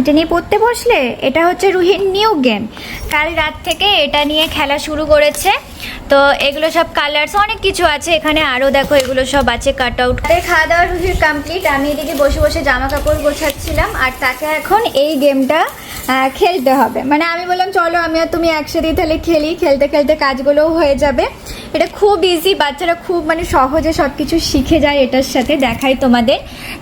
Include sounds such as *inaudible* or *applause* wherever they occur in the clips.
এটা নিয়ে পড়তে বসলে এটা হচ্ছে রুহির নিউ গেম কাল রাত থেকে এটা নিয়ে খেলা শুরু করেছে। তো এগুলো সব কালার্স অনেক কিছু আছে এখানে। আরও দেখো, এগুলো সব আছে কাট আউট খাওয়া দাওয়া রুহির কমপ্লিট আমি এদিকে বসে বসে জামা কাপড় গোছাচ্ছিলাম। আর তাকে এখন এই গেমটা খেলতে হবে। মানে আমি বললাম, চলো, আমি আর তুমি একসাথে তাহলে খেলি। খেলতে খেলতে কাজগুলোও হয়ে যাবে। এটা খুব ইজি বাচ্চারা খুব মানে সহজে সব কিছু শিখে যায় এটার সাথে দেখাই তোমাদের।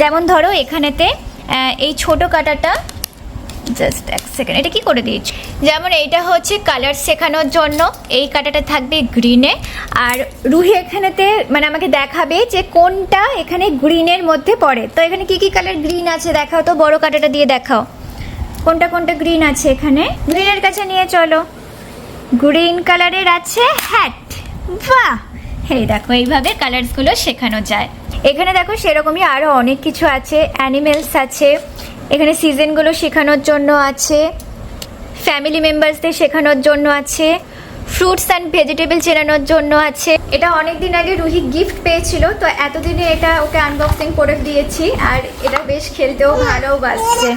যেমন ধরো, এখানেতে এই ছোট কাটাটা জাস্ট এক সেকেন্ড এটা কি করে দিয়েছি? যেমন এইটা হচ্ছে কালার শেখানোর জন্য, এই কাটাটা থাকবে গ্রিনে আর রুহি এখানেতে মানে আমাকে দেখাবে যে কোনটা এখানে গ্রিনের মধ্যে পড়ে। তো এখানে কি কি কালার গ্রিন আছে দেখাও তো, বড় কাটাটা দিয়ে দেখাও। কোনটা কোনটা গ্রিন আছে এখানে? গ্রিনের কাছে নিয়ে চলো। গ্রিন কালারের আছে হ্যাট বাহ! এই দেখো, এইভাবে কালার্সগুলো শেখানো যায়। এখানে দেখো সেরকমই আরও অনেক কিছু আছে অ্যানিমেলস আছে এখানে সিজনগুলো শেখানোর জন্য আছে ফ্যামিলি মেম্বার্সদের শেখানোর জন্য আছে ফ্রুটস অ্যান্ড ভেজিটেবল চেনানোর জন্য আছে। এটা অনেক দিন আগে রুহি গিফট পেয়েছিল, তো এতদিনে এটা ওকে আনবক্সিং করে দিয়েছি, আর এটা বেশ খেলতেও ভালোও বাসছে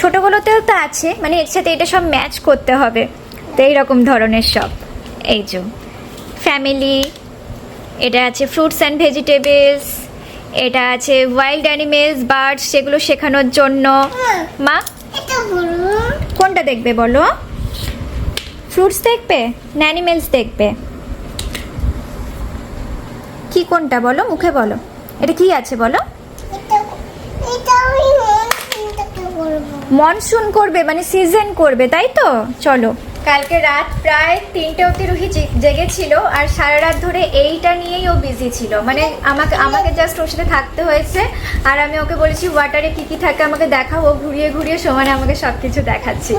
ছোটোগুলোতেও তো আছে মানে এর সাথে এটা সব ম্যাচ করতে হবে, তো এইরকম ধরনের সব। এই যে ফ্যামিলি এটা আছে ফ্রুটস অ্যান্ড ভেজিটেবলস এটা আছে ওয়াইল্ড অ্যানিমেলস বার্ডস সেগুলো শেখানোর জন্য। মা? কোনটা দেখবে বলো? ফ্রুটস দেখবে না অ্যানিমেলস দেখবে? কি কোনটা বলো? মুখে বলো। এটা কি আছে বলো? মনসুন করবে মানে সিজন করবে তাই তো? চলো। কালকে রাত প্রায় তিনটে অব্দি রুহি জেগেছিল আর সারা রাত ধরে এইটা নিয়েই ও বিজি ছিল। মানে আমাকে আমাকে জাস্ট ওর সাথে থাকতে হয়েছে আর আমি ওকে বলেছি ওয়াটারে কি কি থাকে আমাকে দেখাও। ও ঘুরিয়ে ঘুরিয়ে সমানে আমাকে সব কিছু দেখাচ্ছিল।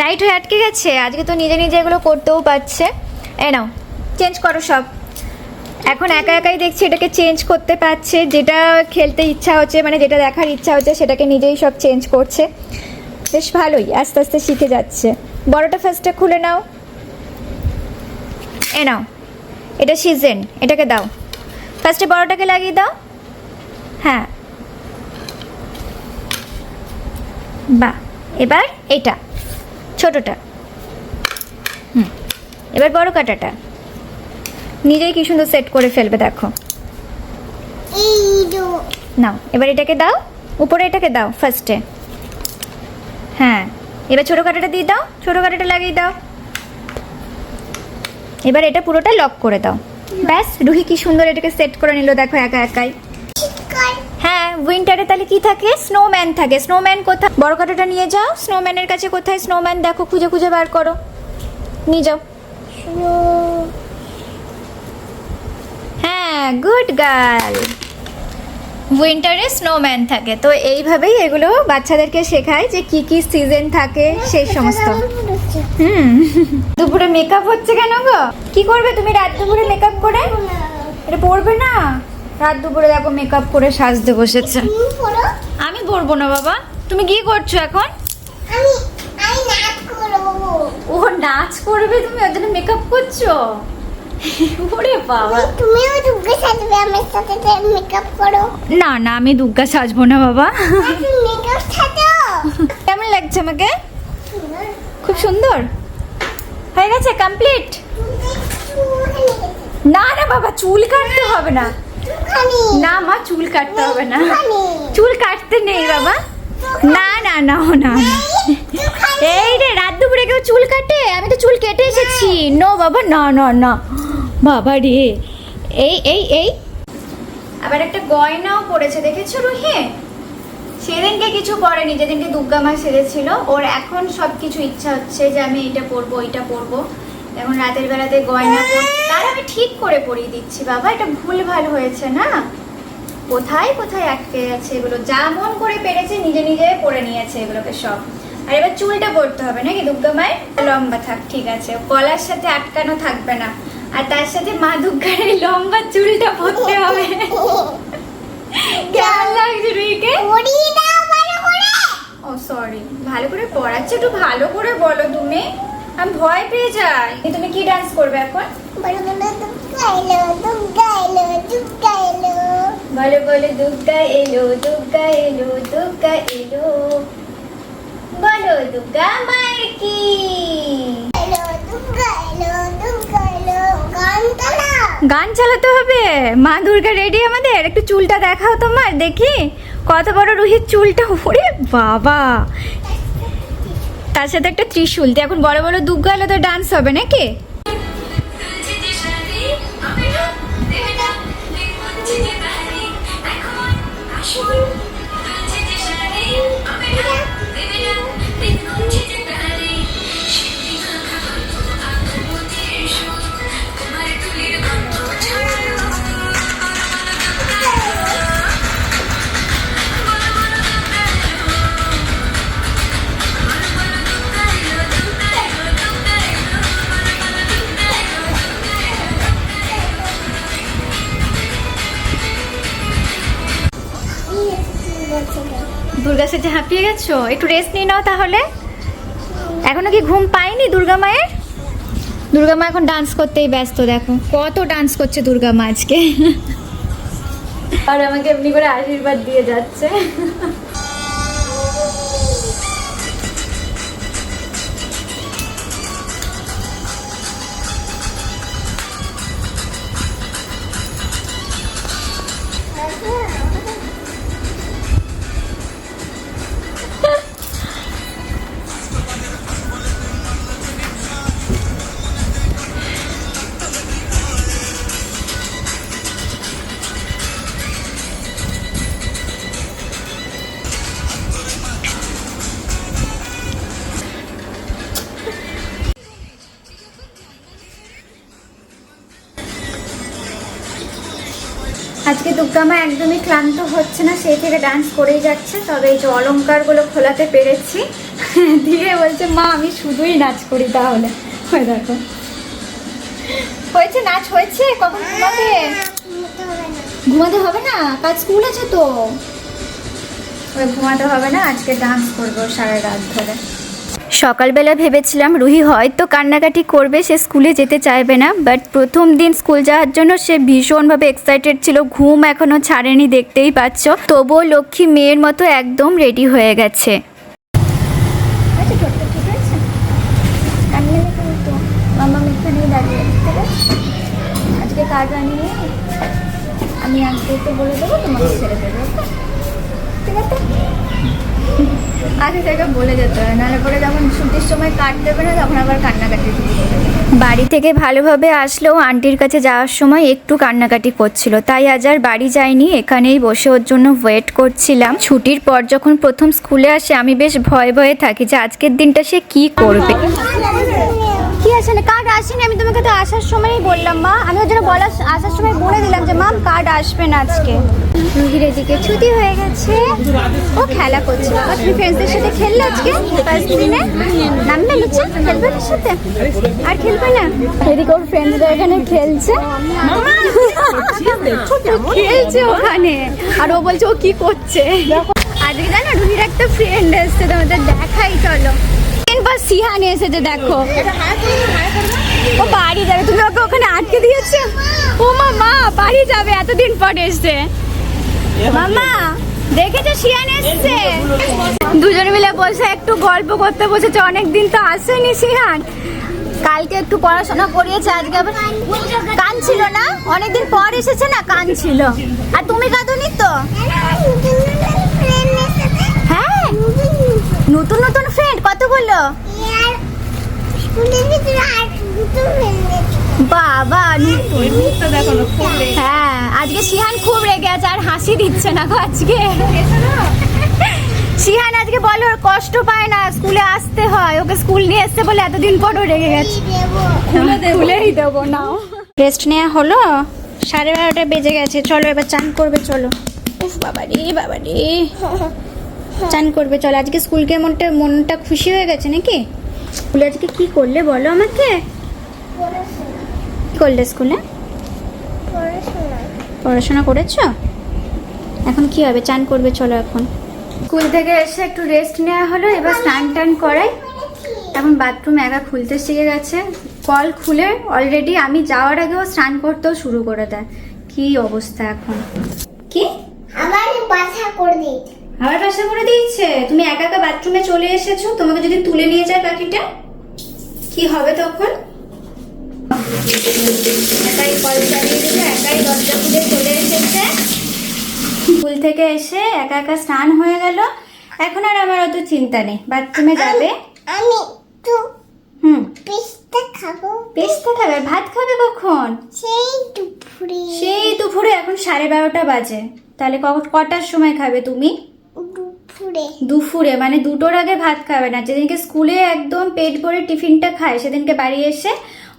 টাইট হয়ে আটকে গেছে? আজকে তো নিজে নিজে এগুলো করতেও পারছে। এ নাও চেঞ্জ করো সব। এখন একা একাই দেখছি এটাকে চেঞ্জ করতে পারছে। যেটা খেলতে ইচ্ছা হচ্ছে মানে যেটা দেখার ইচ্ছা হচ্ছে, সেটাকে নিজেই সব চেঞ্জ করছে। বেশ ভালোই, আস্তে আস্তে শিখে যাচ্ছে। বড়টা ফার্স্টে খুলে নাও। এ নাও। এটা সিজন এটাকে দাও। ফার্স্টে বড়টাকে লাগিয়ে দাও। হ্যাঁ। বাহ এবার এটা ছোটটা। হুম এবার বড় কাটাটা। নিজেই কি সুন্দর সেট করে ফেলবে দেখো। নাও এবার এটাকে দাও। উপরে এটাকে দাও ফার্স্টে হ্যাঁ। এবার ছোটো কাঁটাটা দিয়ে দাও ছোটো কাঁটাটা লাগিয়ে দাও। এবার এটা পুরোটা লক করে দাও। ব্যাস রুহি কি সুন্দর এটাকে সেট করে নিল দেখো একা একাই। হ্যাঁ উইন্টারে তাহলে কি থাকে? স্নোম্যান থাকে। স্নোম্যান কোথায়? বড় কাঁটাটা নিয়ে যাও স্নোম্যানের কাছে কোথায়? স্নোম্যান দেখো খুঁজে খুঁজে বার করো। নিয়ে যাও। হ্যাঁ গুড গার্ল উইন্টারে স্নোম্যান থাকে। তো এইভাবেই এগুলো বাচ্চাদেরকে শেখায় যে কি কি সিজন থাকে সেই সমস্ত। হুম। দুপুরে মেকআপ হচ্ছে কেন গো? কি করবে তুমি রাত দুপুরে মেকআপ করে? এটা পড়বে না? রাত দুপুরে দেখো মেকআপ করে সাজতে বসেছে। আমি পড়ব না বাবা। তুমি কি করছ এখন? ও নাচ করবে তুমি? ওর জন্য মেকআপ করছ? *laughs* ওরে বাবা। তুমিও দুর্গা সাজবে আমার সাথে মেকআপ করো। না না আমি দুর্গা সাজবো না বাবা। মেকআপ সাজো। *laughs* কেমন লাগছে আমাকে? খুব সুন্দর। হয়ে গেছে কমপ্লিট না না বাবা চুল কাটতে হবে না। না মা চুল কাটতে হবে না। চুল কাটতে নেই বাবা। না না না না না। এই রে রাত দুপুরে কেউ চুল কাটে? আমি তো চুল কেটে এসেছি। নো বাবা না না না। বাবা রে। এই এই এই। আবার একটা গয়নাও পড়েছে, দেখেছ রুহি? সেদিনকে কিছু পরেনি যেদিনকে দুর্গা মা সেরেছিল ওর এখন সব কিছু ইচ্ছা হচ্ছে যে আমি এইটা পরবো এইটা পরবো এখন রাতের বেলাতে গয়না তার আমি ঠিক করে পরিয়ে দিচ্ছি, বাবা। এটা ভুল ভালো হয়েছে না? কোথায় কোথায় আটকে গেছে এগুলো? যা মন করে পেরেছে, নিজে নিজে পরে নিয়েছে এগুলোকে সব। আর এবার চুলটা পরতে হবে, নাকি দুর্গা মায়ের? লম্বা থাক, ঠিক আছে। গলার সাথে আটকানো থাকবে না। আর তার সাথে মা দুর্গার লম্বা চুলটা পরতে হবে। কেমন লাগছে রুইকে ও সরি ভালো করে পড়াচ্ছে, একটু ভালো করে বলো তুমি। আমি ভয় পেয়ে যাই। তুমি কি ডান্স করবে এখন? বলো বলো দুর্গা এলো দুর্গা এলো দুর্গা এলো। বলো দুর্গা মায়ের কি এলো দুর্গা এলো দুর্গা গান চালাতে হবে? মা দুর্গা রেডি আমাদের? একটু চুলটা দেখাও তোমার, দেখি। কত বড় রুহির চুলটা? ওরে বাবা! তার সাথে একটা ত্রিশূল। দিয়ে এখন বড় বড় দুর্গা এলে তো ডান্স হবে নাকি? দুর্গা যে হাঁপিয়ে গেছো। একটু রেস্ট নিয়ে নাও তাহলে। এখনও কি ঘুম পাইনি দুর্গা মায়ের? দুর্গা মা এখন ডান্স করতেই ব্যস্ত, দেখো। কত ডান্স করছে দুর্গা মা আজকে। আর আমাকে এমনি করে আশীর্বাদ দিয়ে যাচ্ছে। আজকে দুর্গা মা একদমই ক্লান্ত হচ্ছে না সেই থেকে ডান্স করেই যাচ্ছে। তবে এই যে অলঙ্কারগুলো খোলাতে পেরেছি। দিয়ে বলছে, মা, আমি শুধুই নাচ করি তাহলে। ওই দেখো। হয়েছে নাচ, হয়েছে? কখন ঘুমাতে? ঘুমাতে হবে না? কাজ স্কুল আছে তো। ওই ঘুমাতে হবে না, আজকে ডান্স করব সারা রাত ধরে। সকালবেলা ভেবেছিলাম রুহি হয়তো কান্নাকাটি করবে, সে স্কুলে যেতে চাইবে না। বাট প্রথম দিন স্কুল যাওয়ার জন্য সে ভীষণভাবে এক্সাইটেড ছিল, ঘুম এখনও ছাড়েনি দেখতেই পাচ্ছ। তবুও লক্ষ্মী মেয়ের মতো একদম রেডি হয়ে গেছে। আনিয়ে আমি আজকে তো বলে দেবো, তোমাকে ছেড়ে দেবো ঠিক আছে? আগে থেকে বলে যেতে হয় নাহলে পরে যখন ছুটির সময় কাট দেবে না তখন আবার কান্নাকাটি। বাড়ি থেকে ভালোভাবে আসলেও আন্টির কাছে যাওয়ার সময় একটু কান্নাকাটি করছিল। তাই আজ আর বাড়ি যায়নি এখানেই বসে ওর জন্য ওয়েট করছিলাম। ছুটির পর যখন প্রথম স্কুলে আসে আমি বেশ ভয়ে ভয়ে থাকি যে আজকের দিনটা সে কি করবে। কি আছে না কার্ড আসেনি আমি তোমাকে তো আসার সময়ই বললাম মা। আমি ওর জন্য বলার আসার সময় বলে দিলাম যে মাম কার্ড আসবে না আজকে। রুহির এদিকে ছুটি হয়ে গেছে। ও খেলা করছে আর তুমি ফ্রেন্ডসদের সাথে খেললে আজকে? ফার্স্ট দিনে? নামবে নিচে খেলবে ওর সাথে? আর খেলবে না? এদিকে ওর ফ্রেন্ডসরা এখানে খেলছে। খেলছে ওখানে। আর ও বলছে ও কি করছে? আজকে জানো রুহির একটা ফ্রেন্ড এসছে তোমাদের দেখাই চলো। বা সিহান এসেছে দেখো। ও বাড়ি যাবে তুমি ওকে ওখানে আটকে দিয়েছ? ও মা মা বাড়ি যাবে এতদিন পর এসছে। মামা দেখেছ শিয়ান এসছে? দুজন মিলে বসে একটু গল্প করতে বসেছে অনেকদিন তো আসেনি শিহান কালকে একটু পড়াশোনা করিয়েছে আজকে আবার কান ছিল না? অনেকদিন পর এসেছে না কান ছিল। আর তুমি কাঁদনি তো হ্যাঁ নতুন নতুন ফ্রেন্ড কতগুলো? বাবা নতুন। হ্যাঁ আজকে শিহান খুব রেগে আছে আর হাসি দিচ্ছে না গো আজকে। শিহান আজকে বলো ওর কষ্ট পায় না স্কুলে আসতে হয় ওকে স্কুল নিয়ে এসছে বলে এতদিন পর ও রেগে গেছে। খুলেই দেবো। নাও। রেস্ট নেওয়া হলো? সাড়ে বারোটা বেজে গেছে চলো এবার চান করবে চলো। উফ বাবা রে বাবা রে *laughs* চান করবে। চলো আজকে স্কুলকে মনটা মনটা খুশি হয়ে গেছে নাকি? স্কুলে আজকে কি করলে বলো আমাকে? কি করলে স্কুলে পড়াশোনা করেছ? এখন কি হবে? চান করবে চলো এখন। স্কুল থেকে এসে একটু রেস্ট নেওয়া হলো এবার স্নান টান করাই। এখন বাথরুম একা খুলতে শিখে গেছে। কল খুলে অলরেডি আমি যাওয়ার আগেও স্নান করতেও শুরু করে দেয়। কি অবস্থা এখন? কি? আবার বাসা করে দিয়েছে। আবার বাসা করে দিয়েছে। তুমি একা একা বাথরুমে চলে এসেছ তোমাকে যদি তুলে নিয়ে যায় পাখিটা কি হবে তখন? একাই কল চালিয়ে দিলে একাই দরজা খুলে চলে এসেছে। স্কুল থেকে এসে একা একা স্নান হয়ে গেল। এখন আর আমার অত চিন্তা নেই। বাথরুমে যাবে। আমি তো হুম। পিস্তা খাব। পেস্তা খাবে? ভাত খাবে কখন? সেই দুপুরে। সেই দুপুরে এখন সাড়ে বারোটা বাজে। তাহলে কটার সময় খাবে তুমি? দুপুরে? মানে দুটোর আগে ভাত খাবে না। যেদিনকে স্কুলে একদম পেট ভরে টিফিনটা খায় সেদিনকে বাড়ি এসে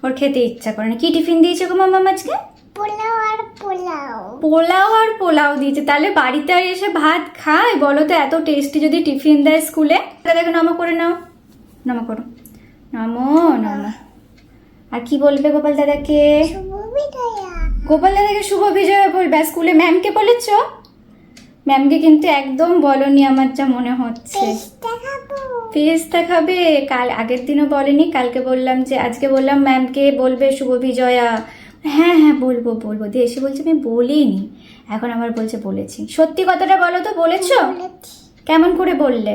ওর খেতে ইচ্ছা করে না। কি টিফিন দিয়েছে গো মামা আজকে? পোলাও আর পোলাও। পোলাও আর পোলাও দিয়েছে। তাহলে বাড়িতে আর এসে ভাত খায়? বলো তো এত টেস্টি যদি টিফিন দেয় স্কুলে? দেখো নমো করে নাও। নমো করো। নমো নমো। আর কি বলবে গোপাল দাদাকে? গোপাল দাদাকে শুভ বিজয় বলবে স্কুলে ম্যামকে বলেছ? ম্যামকে কিন্তু একদম বলনি আমার যা মনে হচ্ছে। পিস্তা খাব। কাল আগের দিনও বলেনি কালকে বললাম যে আজকে বললাম ম্যামকে বলবে শুভ বিজয়া। হ্যাঁ হ্যাঁ বলব বলব। দিয়ে এসে বলছে আমি বলিনি। এখন আবার বলছে বলেছি। সত্যি কথাটা বলো তো বলেছ? কেমন করে বললে?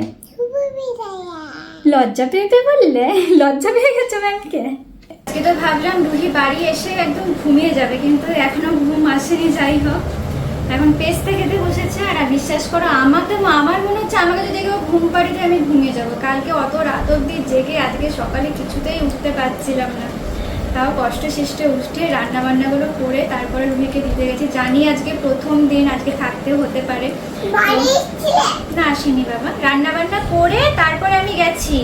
লজ্জা পেয়ে পেয়ে বললে? লজ্জা পেয়ে গেছো ম্যামকে আজকে তো ভাবলাম রুহি বাড়ি এসে একদম ঘুমিয়ে যাবে কিন্তু এখনও ঘুম আসেনি যাই হোক। এখন পেস্তা খেতে বসেছে আর বিশ্বাস করো আমার আমাকে আমার মনে হচ্ছে আমাকে যদি কেউ ঘুম পাড়িতে আমি ঘুমিয়ে যাব। কালকে অত রাত অব্দি জেগে আজকে সকালে কিছুতেই উঠতে পারছিলাম না। তাও কষ্ট সৃষ্টে উঠে রান্না বান্নাগুলো করে তারপরে রুহিকে দিতে গেছি। জানি আজকে প্রথম দিন আজকে থাকতেও হতে পারে। না আসিনি বাবা। রান্না বান্না করে তারপরে আমি গেছি।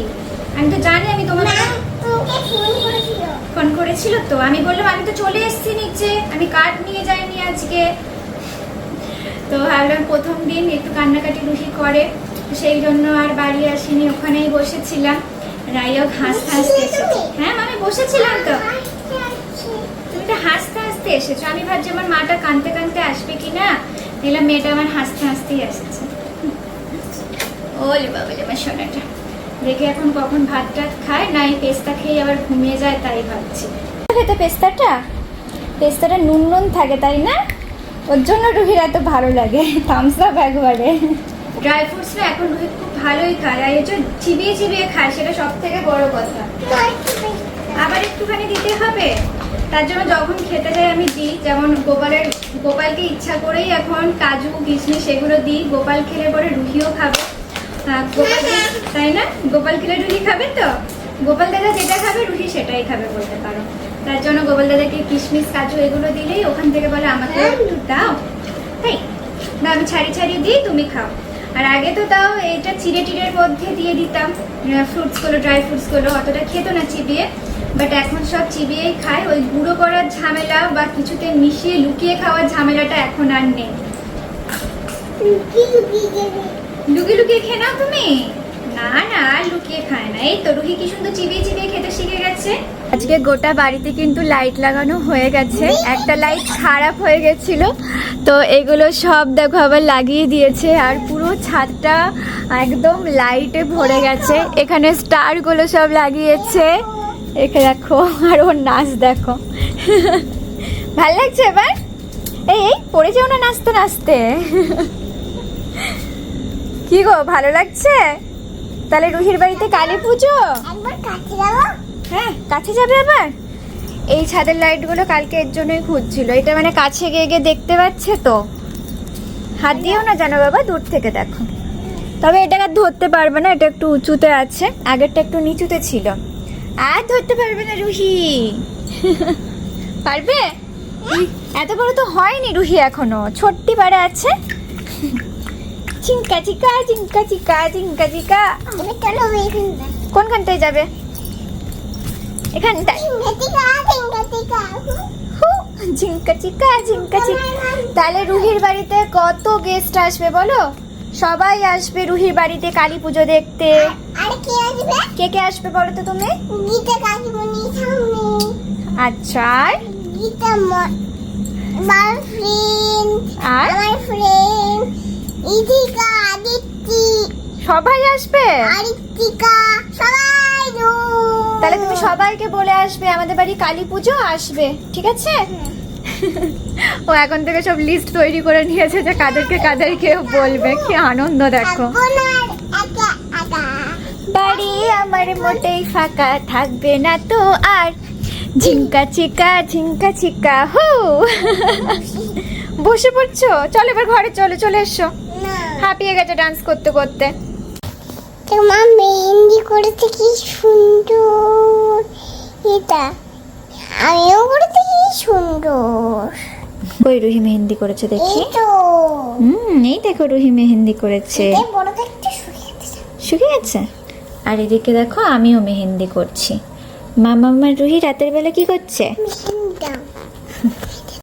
আমি তো জানি আমি তোমাকে ফোন করেছিল। ফোন করেছিল তো। আমি বললাম আমি তো চলে এসেছি নিচে। আমি কার্ড নিয়ে যাইনি আজকে। তো ভাবলাম প্রথম দিন একটু কান্নাকাটি রুহি করে সেই জন্য আর বাড়ি আসিনি, ওখানেই বসেছিলাম। রাইও হাসতে হাসতে হ্যাঁ আমি বসেছিলাম তো। তুমি তো হাসতে হাসতে এসেছ। আমি ভাবছি আমার মাটা কানতে কানতে আসবে কি না দেখলাম মেয়েটা আমার হাসতে হাসতেই এসেছে ওলে বাবা আমার সোনাটা। দেখে এখন কখন ভাত টাত খায়। না, এই পেস্তা খেয়ে আবার ঘুমিয়ে যায়, তাই ভাবছি। খেতে পেস্তাটা? পেস্তাটা নুন নুন থাকে, তাই না? ওর জন্য রুহির এত ভালো লাগে। থামস আপ একবারে। ড্রাই ফ্রুটসটা এখন রুহি খুব ভালোই খায়, আর এই যে চিবিয়ে চিবিয়ে খায়, সেটা সব থেকে বড় কথা। আবার একটুখানি দিতে হবে। তার জন্য যখন খেতে যাই আমি দিই, যেমন গোপালের, গোপালকে ইচ্ছা করেই এখন কাজু, কিশমিশ এগুলো দিই। গোপাল খেলে পরে রুহিও খাবে। গোপাল তাই না? গোপাল খেলে রুহি খাবে তো? গোপাল দাদা যেটা খাবে, রুহি সেটাই খাবে বলতে পারো। তার জন্য গোপাল দাদাকে কিশমিশ কাজু এগুলো দিলেই ওখান থেকে বলে আমাকে একটু দাও। তাই? না আমি ছাড়ি ছাড়ি দিই তুমি খাও। আর আগে তো তাও এটা চিড়ে টিড়ের মধ্যে দিয়ে দিতাম। ফ্রুটসগুলো ড্রাই ফ্রুটসগুলো অতটা খেতো না চিবিয়ে। বাট এখন সব চিবিয়েই খায় ওই গুঁড়ো করার ঝামেলা বা কিছুতে মিশিয়ে লুকিয়ে খাওয়ার ঝামেলাটা এখন আর নেই। লুকি লুকি লুকিয়ে লুকিয়ে খেয়ে নাও তুমি। না না আর লুকিয়ে খায় না। এই তো রুহি কি সুন্দর চিবিয়ে চিবিয়ে খেতে শিখে গেছে। আজকে গোটা বাড়িতে কিন্তু লাইট লাগানো হয়ে গেছে। একটা লাইট খারাপ হয়ে গেছিল। তো এগুলো সব দেখো আবার লাগিয়ে দিয়েছে আর পুরো ছাদটা একদম লাইটে ভরে গেছে। এখানে স্টারগুলো সব লাগিয়েছে। এখানে দেখো, আর ওর নাচ দেখো। ভালো লাগছে এবার? এই এই, পড়ে যাও না নাচতে নাচতে। কি গো, ভালো লাগছে? তাহলে রুহির বাড়িতে কালী পুজো? একবার হ্যাঁ কাছে যাবে আবার? এই ছাদের লাইটগুলো কালকে এর জন্যই খুঁজছিল। এটা মানে কাছে গিয়ে গিয়ে দেখতে পাচ্ছে তো। হাত দিয়েও না জানো বাবা দূর থেকে দেখো। তবে এটাকে ধরতে পারবে না এটা একটু উঁচুতে আছে। আগেরটা একটু নিচুতে ছিল। আর ধরতে পারবে না রুহি। পারবে? এত বড় তো হয়নি রুহি এখনও। ছোট্টি পাড়ে আছে। চিঙ্কা চিকা চিঙ্কা চিকা চিঙ্কা চিকা কোনখানটায় যাবে? এখানটায় ঝিঙ্কা চিকা ঝিঙ্কা চিকা তাহলে রুহির বাড়িতে কত গেস্ট আসবে বলো? সবাই আসবে রুহির বাড়িতে কালী পুজো দেখতে। আর কে কে কে আসবে বলো তো তুমি? গীতা কাকিমণি সামনে। আচ্ছা আর? গীতা আমার ফ্রেন্ড আর? আমার ফ্রেন্ড আদিত্য। সবাই আসবে? আদিত্যিকা সবাই তাহলে তুমি সবাইকে বলে আসবে আমাদের বাড়ি কালী পুজো আসবে ঠিক আছে? *laughs* ও এখন থেকে সব লিস্ট তৈরি করে নিয়েছে যে কাদেরকে কাদেরকে বলবে কি আনন্দ দেখো। বাড়ি আমার মোটেই ফাঁকা থাকবে না তো আর। ঝিঙ্কা চিকা ঝিঙ্কা চিকা হু। বসে পড়ছো? চলো এবার ঘরে চলে চলে এসো। হাঁপিয়ে গেছে ডান্স করতে করতে। তোমার মেহেন্দি করেছে কি সুন্দর। এটা আমিও করেছি কি সুন্দর। ওই রুহি মেহেন্দি করেছে দেখি। হুম এই দেখো রুহি মেহেন্দি করেছে। শুকিয়ে গেছে আর এদিকে দেখো আমিও মেহেন্দি করছি। মামা আমার রুহি রাতের বেলা কি করছে?